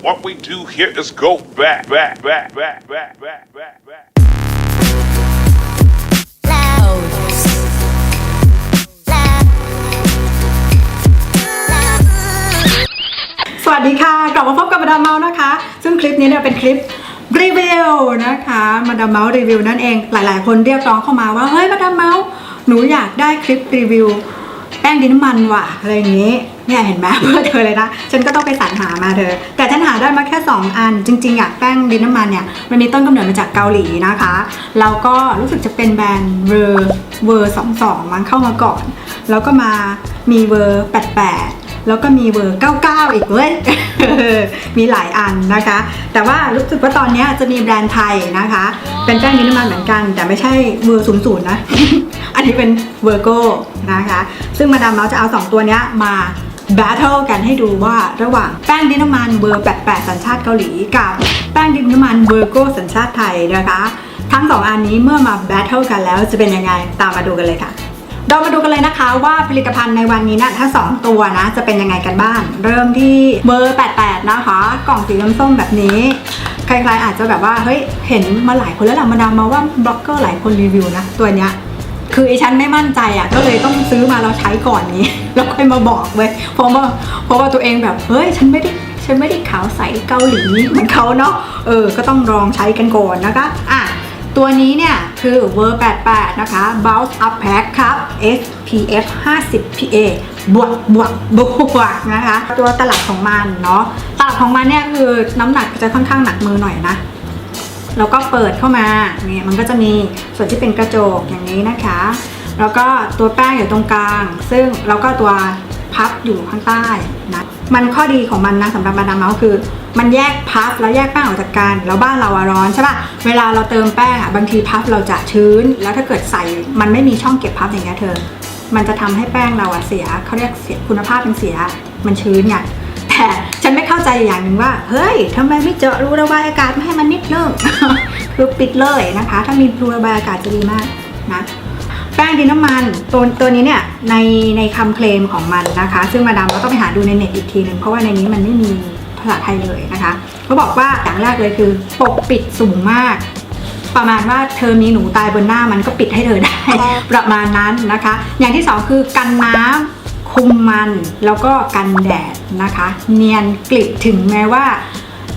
What we do here is go back, back, back, back, back, back, back, back. สวัสดีค่ะ กลับมาพบกับมาดามเมาส์นะคะ ซึ่งคลิปนี้เนี่ยเป็นคลิปรีวิวนะคะ มาดามเมาส์รีวิวนั่นเอง หลายๆ คนเรียกร้องเข้ามาว่า เฮ้ย มาดามเมาส์หนูอยากได้คลิปรีวิว แป้งดินน้ำมันว่ะ อะไรอย่างนี้ เนี่ยเห็นไหมเพื่อเธอเลยนะ ฉันก็ต้องไปสรรหามาเธอ แต่ฉันหาได้มาแค่ 2 อัน จริงๆอะแป้งดินน้ำมันเนี่ย มันมีต้นกำเนิดมาจากเกาหลีนะคะ แล้วก็รู้สึกจะเป็นแบรนด์เวอร์เวอร์สองสองมันเข้ามาก่อน แล้วก็มามีเวอร์แปดแปดแล้วก็มีเวอร์ 99 อีกเว้ย มีหลายอันนะคะ แต่ว่ารู้สึกว่าตอนนี้จะมีแบรนด์ไทยนะคะ เป็นแป้งดินน้ำมันเหมือนกัน แต่ไม่ใช่เวอร์ศูนย์ศูนย์นะ อันนี้เป็นเวอร์โก้นะคะ ซึ่งมาดามเมาจะเอา 2 ตัวนี้มา แบทเทิลกันให้ดูว่าระหว่างแป้งดินน้ำมันเวอร์ 88 สัญชาติเกาหลี กับแป้งดินน้ำมันเวอร์โก้สัญชาติไทยนะคะ ทั้งสองอันนี้เมื่อมาแบทเทิลกันแล้วจะเป็นยังไงตามมาดูกันเลยค่ะ เรามาดูกันเลยนะคะว่าผลิตภัณฑ์ในวันนี้นะถ้า 2 ตัวนะจะเป็นยังไงกันบ้าง เริ่มที่เบอร์ 88 นะคะ กล่องสีส้มๆแบบนี้ใครๆอาจจะแบบว่าเฮ้ยเห็นมาหลายคนแล้วล่ะมาดามมาว่าบล็อกเกอร์หลายคนรีวิวนะตัวเนี้ย คือไอฉันไม่มั่นใจอะก็เลยต้องซื้อมาแล้วใช้ก่อนนี้แล้วค่อยมาบอกเว้ยเพราะว่าเพราะว่าตัวเองแบบเฮ้ยฉันไม่ได้ฉันไม่ได้ขาวใสเกาหลีเหมือนเขาเนาะเออก็ต้องลองใช้กันก่อนนะคะอะตัวนี้เนี่ยคือ v e r 88 นะคะ Bounce Up Pack ครับ SPF 50 PA บวกบวกบวกนะคะ ตัวตลับของมันเนาะตลับของมันเนี่ยคือน้ำหนักจะค่อนข้างหนักมือหน่อยนะ แล้วก็เปิดเข้ามาเนี่ยมันก็จะมีส่วนที่เป็นกระจกอย่างนี้นะคะ แล้วก็ตัวแป้งอยู่ตรงกลาง ซึ่งแล้วก็ตัวพับอยู่ข้างใต้นะมันข้อดีของมันนะสำหรับบานาเมาส์คือ มันแยกพับแล้วแยกแป้งออกจากกันแล้วบ้านเราอะร้อนใช่ป่ะเวลาเราเติมแป้งอะบางทีพับเราจะชื้น แล้วถ้าเกิดใส่มันไม่มีช่องเก็บพับอย่างเงี้ยเธอ มันจะทำให้แป้งเราอะเสียเขาเรียกเสียคุณภาพเป็นเสีย มันชื้นไงแต่ ฉันไม่เข้าใจอย่างหนึ่งว่า เฮ้ยทำไมไม่เจาะรูระบายอากาศไม่ให้มันนิดนึงคือปิดเลยนะคะ ถ้ามีรูระบายอากาศจะดีมากนะแป้งดินน้ำมันตัวตัวนี้เนี่ยในในคำเคลมของมันนะคะ ซึ่งมาดามก็ต้องไปหาดูในเน็ตอีกทีหนึ่งเพราะว่าในนี้มันไม่มีภาษาไทยเลยนะคะเขาบอกว่าอย่างแรกเลยคือปกปิดสูงมาก ประมาณว่าเธอมีหนูตายบนหน้ามันก็ปิดให้เธอได้ ประมาณนั้นนะคะ อย่างที่สองคือกันน้ำ คุมมันแล้วก็กันแดดนะคะ เนียนกลิบถึงแม้ว่า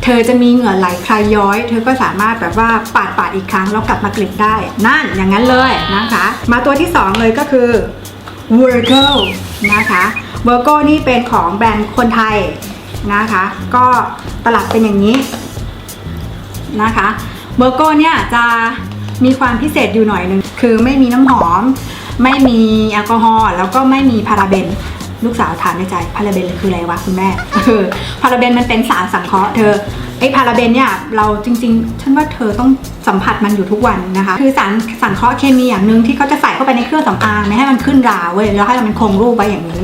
เธอจะมีเหงื่อไหลคลายย้อย เธอก็สามารถแบบว่าปาดปาดอีกครั้งแล้วกลับมากลิบได้ นั่นอย่างนั้นเลยนะคะ มาตัวที่ 2 เลยก็คือ Virgo นะคะ Virgo นี่เป็นของแบรนด์คนไทยนะคะ ก็ตลับเป็นอย่างนี้นะคะเบอร์โก้เนี่ยจะมีความพิเศษอยู่หน่อยหนึงคือไม่มีน้ำหอม ไม่มีแอลกอฮอล์แล้วก็ไม่มีพาราเบน ลูกสาวถามในใจพาราเบนคืออะไรวะคุณแม่เออพาราเบนมันเป็นสารสังเคราะห์เธอไอ้พาราเบนเนี่ยเราจริงๆฉันว่าเธอต้องสัมผัสมันอยู่ทุกวันนะคะ คือสารสังเคราะห์เคมีอย่างหนึ่งที่เขาจะใส่เข้าไปในเครื่องสำอางไม่ให้มันขึ้นราเว้ยแล้วให้มันคงรูปไว้อย่างนี้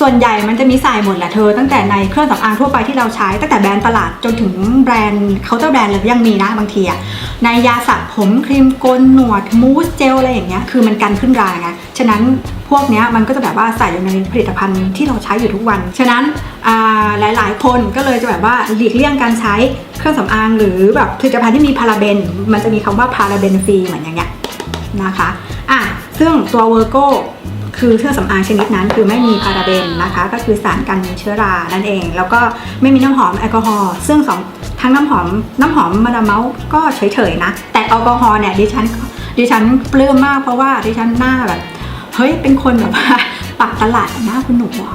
ส่วนใหญ่มันจะมีใส่หมดแหละเธอ ตั้งแต่ในเครื่องสำอางทั่วไปที่เราใช้ ตั้งแต่แบรนด์ตลาดจนถึงแบรนด์เคาน์เตอร์แบรนด์เลยยังมีนะบางทีอะในยาสระผมครีมโกนหนวดมูสเจลอะไรอย่างเงี้ยคือมันกันขึ้นราไงฉะนั้นพวกเนี้ยมันก็จะแบบว่าใส่อยู่ในผลิตภัณฑ์ที่เราใช้อยู่ทุกวัน ฉะนั้นอ่าหลาย ๆ คนก็เลยจะแบบว่าหลีกเลี่ยงการใช้เครื่องสำอางหรือแบบผลิตภัณฑ์ที่มีพาราเบน มันจะมีคำว่าพาราเบนฟรีเหมือนอย่างเงี้ยนะคะ อะ ซึ่งตัวเวอร์โก คือเครื่องสำอางชนิดนั้นคือไม่มีพาราเบนนะคะ ก็คือสารกันเชื้อรานั่นเอง แล้วก็ไม่มีน้ำหอมแอลกอฮอล์ซึ่งสองทั้งน้ำหอมน้ำหอมมาดามเมาส์ก็เฉยๆนะ แต่แอลกอฮอล์เนี่ยดิฉันดิฉันปลื้มมากเพราะว่าดิฉันหน้าแบบเฮ้ยเป็นคนแบบว่าปากตลาดหน้าคุณหนูอะ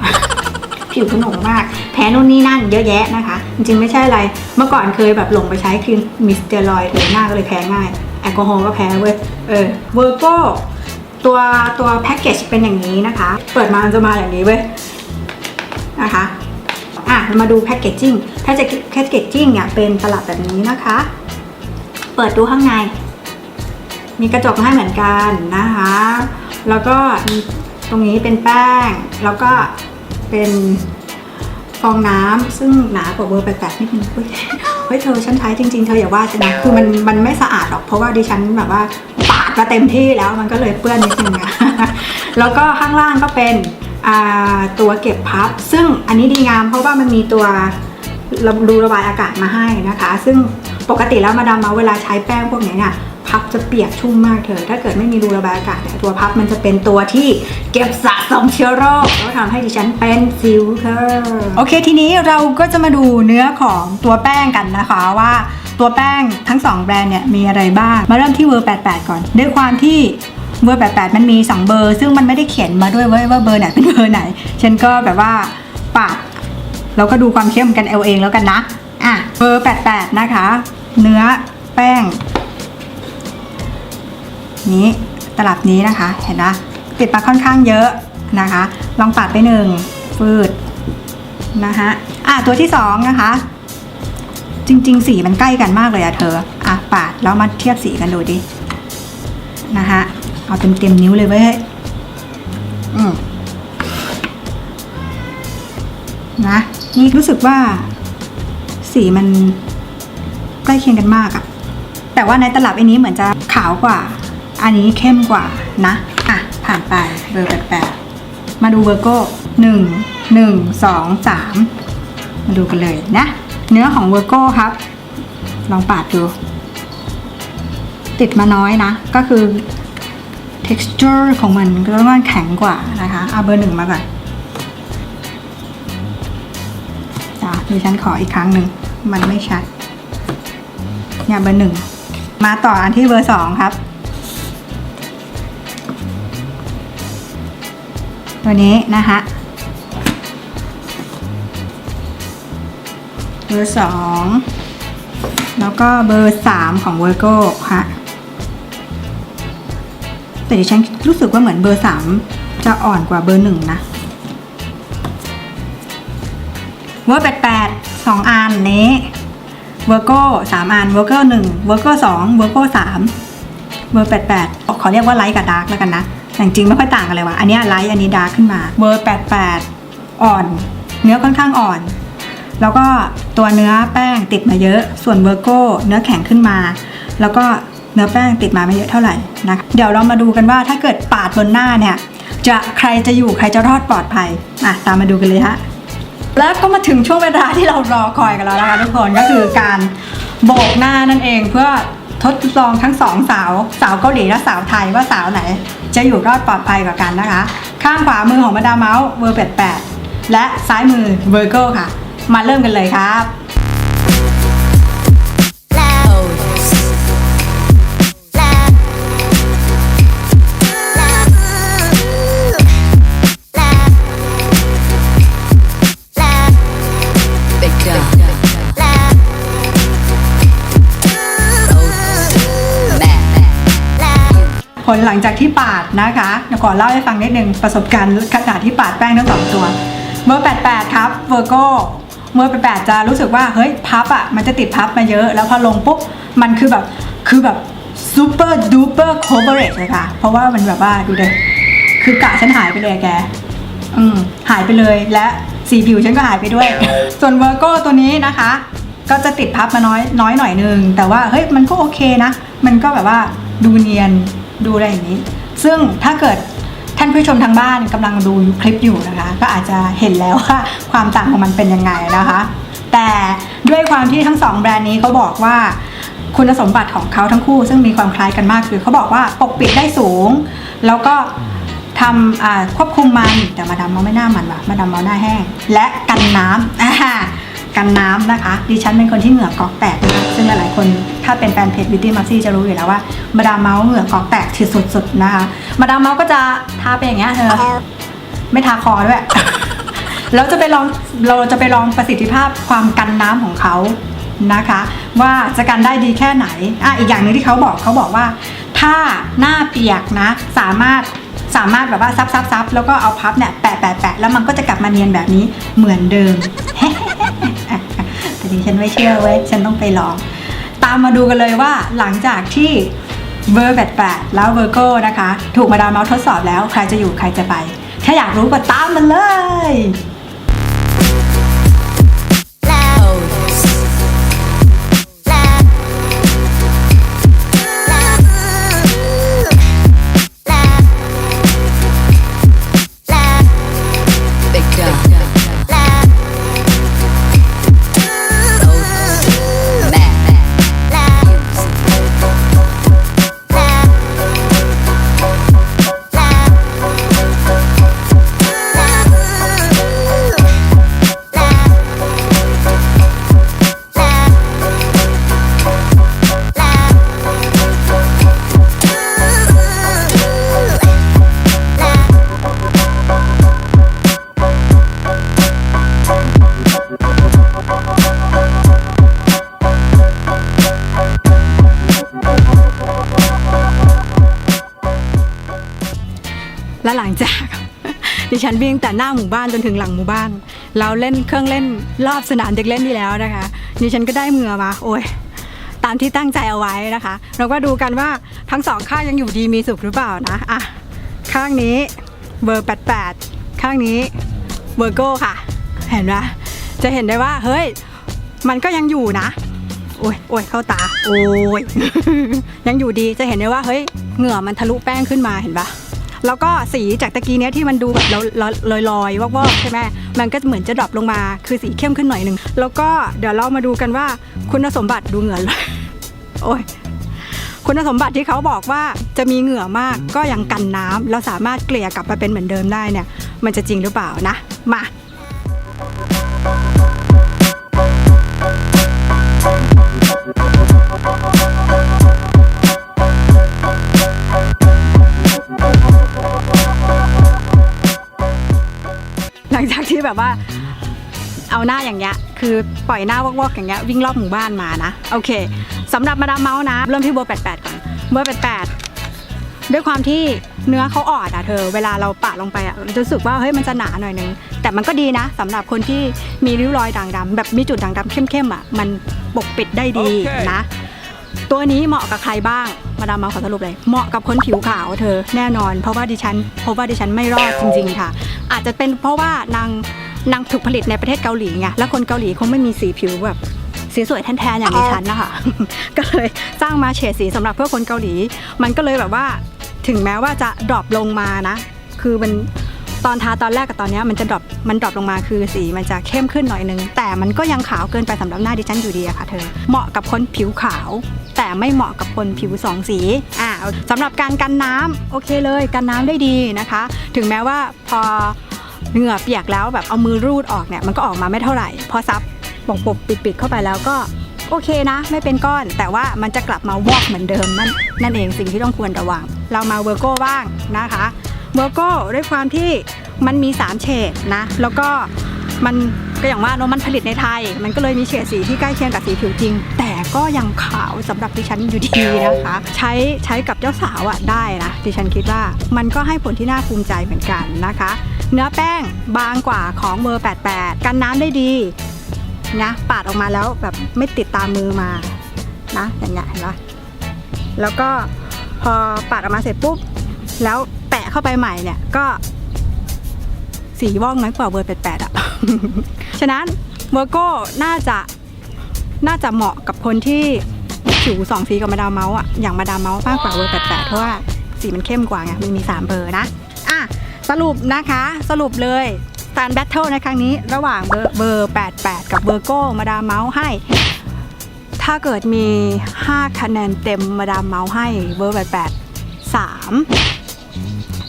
ผิวขนมมาก แพ้นู่นนี่นั่นเยอะแยะนะคะ จริงๆไม่ใช่อะไรเมื่อก่อนเคยแบบหลงไปใช้ครีมมิสเตอรอยด์หน้าก็เลยแพ้ง่ายแอลกอฮอล์ก็แพ้เว้ยเออเวอร์โก ตัวตัวแพ็กเกจเป็นอย่างนี้นะคะ เปิดมาจะมาอย่างนี้เว้ยนะคะอะมาดูแพ็กเกจจิ้งแพ็กเกจแพ็กเกจจิ้งเนี่ยเป็นตลับแบบนี้นะคะ เปิดดูข้างใน มีกระจกให้เหมือนกันนะคะ แล้วก็ตรงนี้เป็นแป้ง แล้วก็เป็นฟองน้ำซึ่งหนากว่าเบอร์แปดนิดนึงเฮ้ยเธอฉันใช้จริง ๆ เธออย่าว่าฉันนะคือมันมันไม่สะอาดหรอกเพราะว่าดิฉันแบบว่าปาดมาเต็มที่แล้วมันก็เลยเปื้อนนิดนึงอะแล้วก็ข้างล่างก็เป็นตัวเก็บพับ ซึ่งอันนี้ดีงามเพราะว่ามันมีตัวรูระบายอากาศมาให้นะคะ ซึ่งปกติแล้วมาดามมาเวลาใช้แป้งพวกนี้เนี่ยพับจะเปียกชุ่มมากเธอถ้าเกิดไม่มีรูระบายอากาศเนี่ยตัวพับมันจะเป็นตัวที่เก็บสะสมเชื้อโรคแล้วทำให้ดิฉันเป็นสิวเธอร์โอเคทีนี้เราก็จะมาดูเนื้อของตัวแป้งกันนะคะว่า ตัวแป้งทั้ง 2 แบรนด์เนี่ยมีอะไรบ้าง มาเริ่มที่เวอร์ 88 ก่อน ด้วยความที่เบอร์ 88 มันมี 2 เบอร์ ซึ่งมันไม่ได้เขียนมาด้วยเว้ยว่าเบอร์ไหนเป็นเบอร์ไหนฉันก็แบบว่าปาดเราก็ดูความเข้มกันเอาเองแล้วกันนะ อะ เบอร์ 88 นะคะ เนื้อแป้ง นี้ตลับนี้นะคะ เห็นนะติดมาค่อนข้างเยอะนะคะ ลองปัดไปหนึ่งฟืดนะคะอะตัวที่สองนะคะ จริง ๆ สีมันใกล้กันมากเลยอะเธอ อะปาดแล้วมาเทียบสีกันดูดิ นะคะเอาเต็มเต็มๆนิ้วเลยเว้ยอืมนะนี่รู้สึกว่า สีมันใกล้เคียงกันมากอะแต่ว่าในตลับอันนี้เหมือนจะขาวกว่า อันนี้เข้มกว่านะ อะ ผ่านไปเบอร์แปดแปดมาดูเบอร์โก้หนึ่งหนึ่งสองสามมาดูกันเลยนะ เนื้อของเวอร์โก้ครับ ลองปาดดู ติดมาน้อยนะ ก็คือ texture ของมันก็ต้องแข็งกว่านะคะ เอาเบอร์หนึ่งมาก่อนจ้ะดิฉันขออีกครั้งหนึ่ง มันไม่ชัดเนี่ยเบอร์หนึ่ง มาต่ออันที่เบอร์สองครับ ตัวนี้นะคะ บอร์สองแล้วก็เบอร์สามของเวอร์โก้ค่ะ แต่ดิฉันรู้สึกว่าเหมือนเบอร์สามจะอ่อนกว่าเบอร์หนึ่งนะเวอร์แปดแปดสองอันนี้เวอร์โก้สามอันเวอร์โก้หนึ่งเวอร์โก้สองเวอร์โก้สามเวอร์แปดแปดขอเรียกว่าไลท์กับดาร์กแล้วกันนะแต่จริงไม่ค่อยต่างกันเลยว่ะ อันนี้ไลท์อันนี้ดาร์กขึ้นมาเวอร์แปดแปดอ่อน เนื้อค่อนข้างอ่อน แล้วก็ตัวเนื้อแป้งติดมาเยอะ ส่วนเวอร์โก้เนื้อแข็งขึ้นมา แล้วก็เนื้อแป้งติดมาไม่เยอะเท่าไหร่นะเดี๋ยวเรามาดูกันว่าถ้าเกิดปาดบนหน้าเนี่ย จะใครจะอยู่ใครจะรอดปลอดภัยอะตามมาดูกันเลยฮะแล้วก็มาถึงช่วงเวลาที่เรารอคอยกันแล้วนะคะทุกคนก็คือการโบกหน้านั่นเองเพื่อทดลองทั้งสองสาว สาวเกาหลีและสาวไทยว่าสาวไหน จะอยู่รอดปลอดภัยกว่ากันนะคะ ข้างขวามือของมาดามเมาส์เวอร์แปดแปดและซ้ายมือเวอร์เกิลค่ะ มาเริ่มกันเลยครับ ผลหลังจากที่ปาดนะคะเดี๋ยวขอเล่าให้ฟังนิดนึงประสบการณ์ขณะที่ปาดแป้งทั้งสองตัว เบอร์ 88 ครับเวอร์โก้ เบอร์88จะรู้สึกว่าเฮ้ยพับอะมันจะติดพับมาเยอะ แล้วพอลงปุ๊บมันคือแบบคือแบบซูเปอร์ดูเปอร์โคเวอร์เรเลยค่ะ เพราะว่ามันแบบว่าดูเด็คือกะฉันหายไปเลยแก อืมหายไปเลยและสีผิวฉันก็หายไปด้วย ส่วนเวอร์โก้ตัวนี้นะคะ ก็จะติดพับมาน้อยน้อยหน่อยนึง แต่ว่าเฮ้ยมันก็โอเคนะ มันก็แบบว่าดูเนียนดูอะไรอย่างนี้ ซึ่งถ้าเกิด ท่านผู้ชมทางบ้านกำลังดูคลิปอยู่นะคะ ก็อาจจะเห็นแล้วว่าความต่างของมันเป็นยังไงนะคะ แต่ด้วยความที่ทั้งสองแบรนด์นี้เขาบอกว่าคุณสมบัติของเขาทั้งคู่ ซึ่งมีความคล้ายกันมากคือเขาบอกว่าปกปิดได้สูง แล้วก็ทำควบคุมมันแต่มาดามเมาไม่หน้ามันว่ะมาดามเมาหน้าแห้ง และกันน้ำอ่า กันน้ำนะคะ ดิฉันเป็นคนที่เหงื่อกอกแตกนะคะซึ่งหลายๆคนถ้าเป็นแฟนเพจ Beauty m a x i จะรู้อยู่แล้วว่ามาดามเมาเหงื่อกอกแตกที่สุดๆนะคะมาดามเมาก็จะทาเป็นอย่างเงี้ยเธอไม่ทาคอด้วยแล้วจะไปลองเราจะไปลองประสิทธิภาพความกันน้ำของเขานะคะ ว่าจะกันได้ดีแค่ไหนอะอีกอย่างหนึ่งที่เขาบอกเขาบอกว่า ถ้าหน้าเปียกนะ สามารถสามารถแบบว่าซับซับซับแล้วก็เอาพับเนี่ยแปะแปะแปะแล้วมันก็จะกลับมาเนียนแบบนี้เหมือนเดิม แต่ดิฉันไม่เชื่อเว้ยฉันต้องไปลอง ตามมาดูกันเลยว่าหลังจากที่เวอร์แปดแปดแล้วเวอร์โก้นะคะ ถูกมาดามเมาส์ทดสอบแล้วใครจะอยู่ใครจะไป ถ้าอยากรู้ก็ตามมันเลย และหลังจาก ดิฉันวิ่งแต่หน้าหมู่บ้านจนถึงหลังหมู่บ้าน เราเล่นเครื่องเล่นรอบสนามเด็กเล่นที่แล้วนะคะ ดิฉันก็ได้เหงื่อมาโอ้ยตามที่ตั้งใจเอาไว้นะคะ เราก็ดูกันว่าทั้งสองข้างยังอยู่ดีมีสุขหรือเปล่านะอะข้างนี้เบอร์ 88 ข้างนี้เบอร์โก้ค่ะ เห็นไหมจะเห็นได้ว่าเฮ้ยมันก็ยังอยู่นะโอ้ยโอ้ยเข้าตา โอ้ยยังอยู่ดีจะเห็นได้ว่าเฮ้ยเหงื่อมันทะลุแป้งขึ้นมาเห็นปะ แล้วก็สีจากตะกี้เนี้ยที่มันดูแบบลอยลอยๆวอกๆใช่ไหมมันก็เหมือนจะดรอปลงมาคือสีเข้มขึ้นหน่อยหนึ่งแล้วก็เดี๋ยวเรามาดูกันว่าคุณสมบัติดูเหงื่อเลยโอ้ยคุณสมบัติที่เขาบอกว่าจะมีเหงื่อมากก็ยังกันน้ำแล้วสามารถเกลี่ยกลับมาเป็นเหมือนเดิมได้เนี่ย มันจะจริงหรือเปล่านะ มา แบบว่าเอาหน้าอย่างเงี้ยคือปล่อยหน้าวอกๆอย่างเงี้ยวิ่งรอบหมู่บ้านมานะโอเคสำหรับมาดามเมาส์นะ เริ่มที่เบอร์88 ก่อนเบอร์88 ด้วยความที่เนื้อเขาอ่อนอะเธอ เวลาเราปะลงไปอะรู้สึกว่าเฮ้ยมันจะหนาหน่อยนึง แต่มันก็ดีนะสำหรับคนที่มีริ้วรอยด่างดำแบบมีจุดด่างดำเข้มๆอะมันปกปิดได้ดีนะ ตัวนี้เหมาะกับใครบ้างมาดามมาขอสรุปเลยเหมาะกับคนผิวขาวเธอแน่นอน เพราะว่าดิฉันเพราะว่าดิฉันไม่รอดจริง ๆ ค่ะ อาจจะเป็นเพราะว่านางนางถูกผลิตในประเทศเกาหลีไงแล้วคนเกาหลีคงไม่มีสีผิวแบบสีสวยแทนๆอย่างดิฉันนะคะ ก็เลยสร้างมาเฉดสีสำหรับเพื่อคนเกาหลี มันก็เลยแบบว่าถึงแม้ว่าจะดรอปลงมานะ คือมัน ตอนทาตอนแรกกับตอนนี้มันจะดรอปมันดรอปลงมาคือสีมันจะเข้มขึ้นหน่อยนึง แต่มันก็ยังขาวเกินไปสำหรับหน้าดิฉันอยู่ดีอะค่ะเธอเหมาะกับคนผิวขาว แต่ไม่เหมาะกับคนผิวสองสีอ่าสำหรับการกันน้ำโอเคเลยกันน้ำได้ดีนะคะ ถึงแม้ว่าพอเหงื่อเปียกแล้วแบบเอามือรูดออกเนี่ยมันก็ออกมาไม่เท่าไหร่ พอซับปกปกปิดปิดๆเข้าไปแล้วก็โอเคนะ ไม่เป็นก้อน แต่ว่ามันจะกลับมาวอกเหมือนเดิมนั่นนั่นเองสิ่งที่ต้องควรระวัง เรามาเวอร์โก้บ้างนะคะ เวอร์โก้ด้วยความที่มันมี 3 เฉดนะ แล้วก็มันก็อย่างว่าเนอะมันผลิตในไทย มันก็เลยมีเฉดสีที่ใกล้เคียงกับสีผิวจริง แต่ก็ยังขาวสำหรับดิฉันอยู่ดีนะคะ ใช้ใช้กับเจ้าสาวอะได้นะดิฉันคิดว่ามันก็ให้ผลที่น่าภูมิใจเหมือนกันนะคะ เนื้อแป้งบางกว่าของเบอร์ 88 กันน้ำได้ดีนะปาดออกมาแล้วแบบไม่ติดตามมือมานะอย่างเงี้ยเห็นปะแล้วก็พอปาดออกมาเสร็จปุ๊บแล้ว เข้าไปใหม่เนี่ยก็สีว่องน้อยกว่าเบอร์88อะ ฉะนั้นเบอร์โก้น่าจะน่าจะเหมาะกับคนที่ผิวสองสีกับมาดามเมาส์อะอย่างมาดามเมาส์มากกว่าเบอร์88เพราะว่าสีมันเข้มกว่าไงมันมี 3 เบอร์นะอะสรุปนะคะสรุปเลยการแบทเทิลในครั้งนี้ระหว่างเบอร์เบอร์88 กับเบอร์โก้มาดามเมาส์ให้ ถ้าเกิดมี 5 คะแนนเต็มมาดามเมาส์ให้เบอร์88 3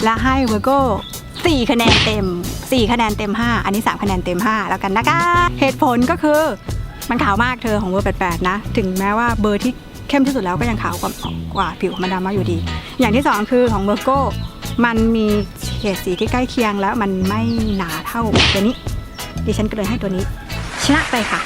และให้เวอร์โก้4คะแนนเต็ม 4 คะแนนเต็ม 5 อันนี้ 3 คะแนนเต็ม 5 แล้วกันนะคะ เหตุผลก็คือมันขาวมากเธอของเบอร์88 นะ ถึงแม้ว่าเบอร์ที่เข้มที่สุดแล้วก็ยังขาวกว่ากว่าผิวของมาดามาอยู่ดี อย่างที่ 2 คือของเวอร์โก้มันมีเฉดสีที่ใกล้เคียงแล้วมันไม่หนาเท่าตัวนี้ ดิฉันก็เลยให้ตัวนี้ ชนะไปค่ะ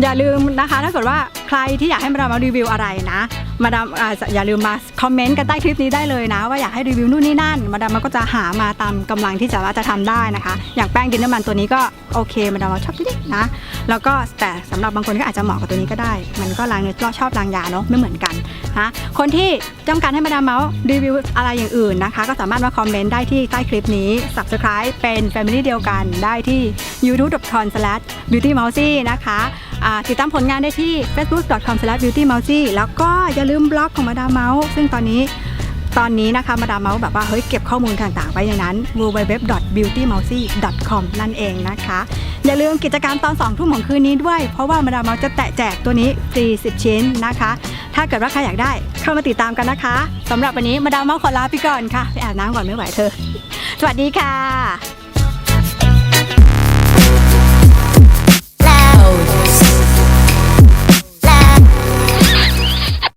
อย่าลืมนะคะ ถ้าเกิดว่าใครที่อยากให้มาดามมารีวิวอะไรนะ มาดามอ่าอย่าลืมมาคอมเมนต์กันใต้คลิปนี้ได้เลยนะ ว่าอยากให้รีวิวนู่นนี่นั่น มาดามมาก็จะหามาตามกำลังที่จะว่าจะทำได้นะคะ อย่างแป้งดินน้ำมันตัวนี้ก็โอเค มาดามมาชอบนี่นะ แล้วก็แต่สำหรับบางคนก็อาจจะเหมาะกับตัวนี้ก็ได้ มันก็ล้างเนื้อชอบล้างยาเนาะไม่เหมือนกันนะคนที่ต้องการให้มาดามเมาส์รีวิวอะไรอย่างอื่นนะคะ ก็สามารถมาคอมเมนต์ได้ที่ใต้คลิปนี้ subscribe เป็น Family เดียวกันได้ที่ youtube.com/beautymousy นะคะ ติดตามผลงานได้ที่ facebook.com/beautymousy แล้วก็อย่าลืมบล็อกของมาดามเมาส์ซึ่งตอนนี้ตอนนี้นะคะมาดามเมาส์แบบว่าเฮ้ยเก็บข้อมูลต่างๆไว้ในนั้น www.beautymousy.com นั่นเองนะคะ อย่าลืมกิจกรรมตอน2ทุ่มของคืนนี้ด้วย เพราะว่ามาดามเมาส์จะแตะแจกตัวนี้ฟรี10 ชิ้นนะคะ ถ้าเกิดว่าใครอยากได้เข้ามาติดตามกันนะคะสำหรับวันนี้มาดามเมาส์ขอลาไปก่อนค่ะไปอาบน้ำก่อนไม่ไหวเธอ สวัสดีค่ะ